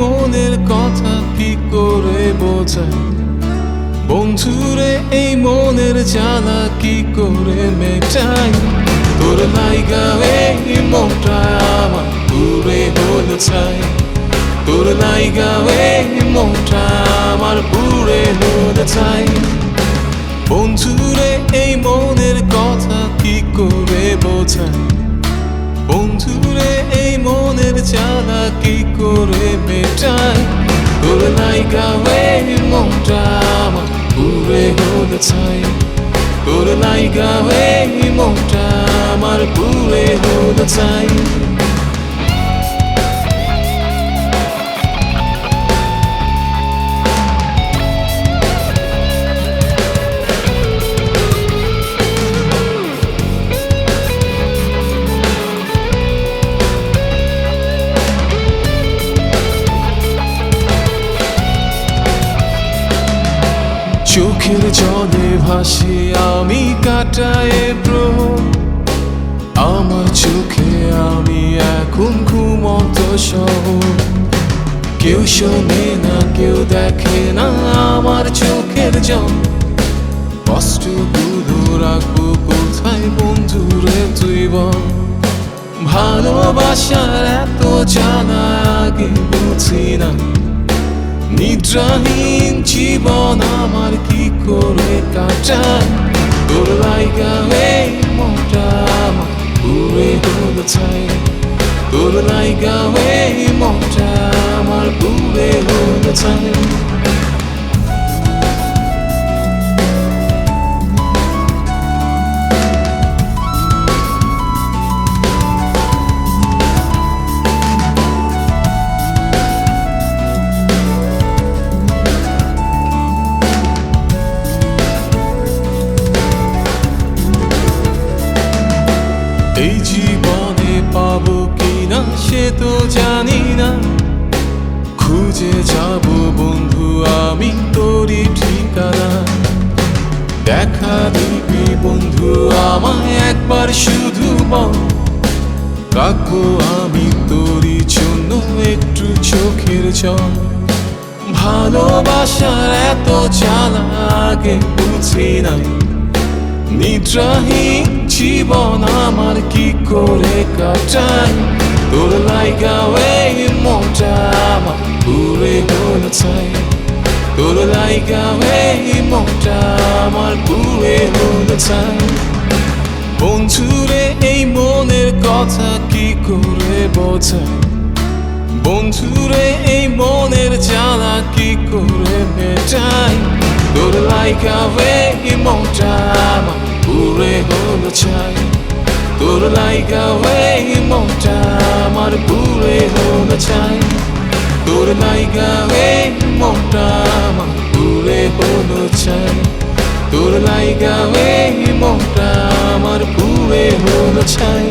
মনের কথা কি করে বোঝাই বন্ধুরে, এই মনের জ্বালা কি করে মেটাই? তোর লাইগা এই মনটা আমার পুরে হলো চাই। তোর লাইগা এই মনটা আমার পুরে হলো চাই। বন্ধুরে, এই মনের কথা কি করে বোঝাই জ্বালা কি করে মেটাই? তোর নায়িকা এই মনটা আমার পুরে হতে চাই। তোর নায়িকা এই মনটা আমার পুরে হতে চাই। চোখের জলে ভাসি, আমি কাটায় ব্রহ আমার চোখে আমি এখন ঘুমন্ত সহ কেউ শোনে না, কেউ দেখে না আমার চোখের জল। কষ্টগুলো রাখব কোথায় বন্ধুরে তুই বল। ভালোবাসার এত জানা আগে বুঝি না। নিদ্রাহীন জীবন আমার কি করে কাটায় তোর লাইগা এই মনটা আমার চাই তোর এই জীবনে পাবো কিনা সে তো জানি না। খুঁজে যাব বন্ধু, আমি তোরই ঠিকানা। দেখা দিবি বন্ধু, আমায় একবার শুধু বল। রাখব আমি তোরই জন্য একটু চোখের জল। ভালোবাসার এত জ্বালা বুঝি নাই। নিদ্রাহীন জীবন আমার পুরে হলো চাই তোর লাইগা এই মনটা আমার পুরে হলো চাই বন্ধুরে, এই মনের কথা কি করে বোঝাই? বন্ধুরে, এই মনের জ্বালা কি করে মেটাই? তোর লাইকা এই মনটা আমার পুরে হলো চাই তোর লাইকা এই মনটা আমার পুরে হলো চাই লাইকা এই মনটা আমার পুরে হলো ছাই। তোর লাইগা এই মনটা আমার পুরে হলো চাই